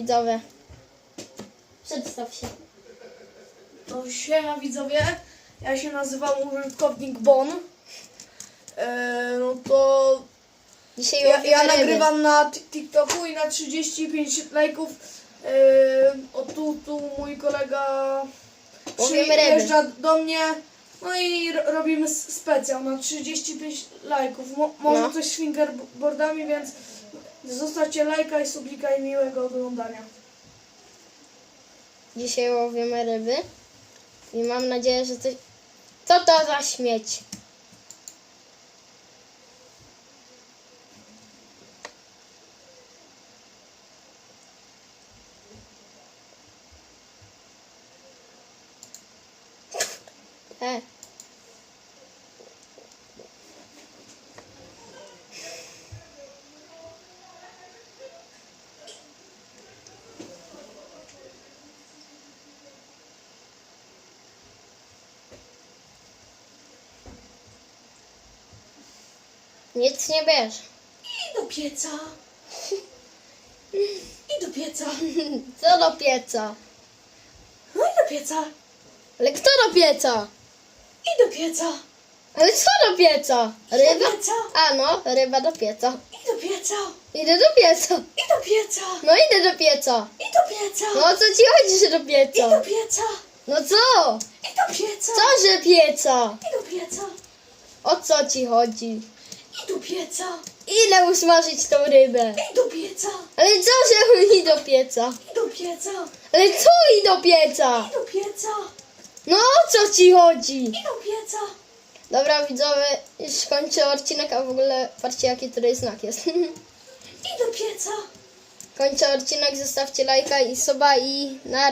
widzowie. Przedstaw się. No siema widzowie, ja się nazywam użytkownik Bon. E, no to Dzisiaj ja, łowimy ja ryby. nagrywam na Tik- TikToku i na 35 lajków. E, o tu, tu mój kolega Łowimy ryby. przyjeżdża do mnie. No i ro- robimy s- specjal na 35 lajków. Mo, może No. coś z fingerboardami, więc zostawcie lajka i sublika i miłego oglądania. Dzisiaj łowimy ryby. I mam nadzieję, że coś... Co to za śmieć? E. Nic nie bierz. I do pieca. I do pieca. Co do pieca? No i do pieca. Ale kto do pieca? I do pieca. Ale co do pieca? Do Ryba? pieca. A no, ryba do pieca. I do pieca. Idę do pieca. I do pieca. No idę do pieca. I do pieca. No co ci chodzi, że do I do pieca? pieca. No co? I do pieca. Co, że pieca? I do pieca. O co ci chodzi? I do pieca. Ile usmażyć tą rybę? I do pieca. Ale co, że i do pieca? I do pieca. Ale co i do pieca? I do pieca. No o co ci chodzi? I do pieca. Dobra widzowie, już kończę odcinek, a w ogóle patrzcie jaki tutaj znak jest. I do pieca. kończę odcinek, zostawcie lajka i suba i na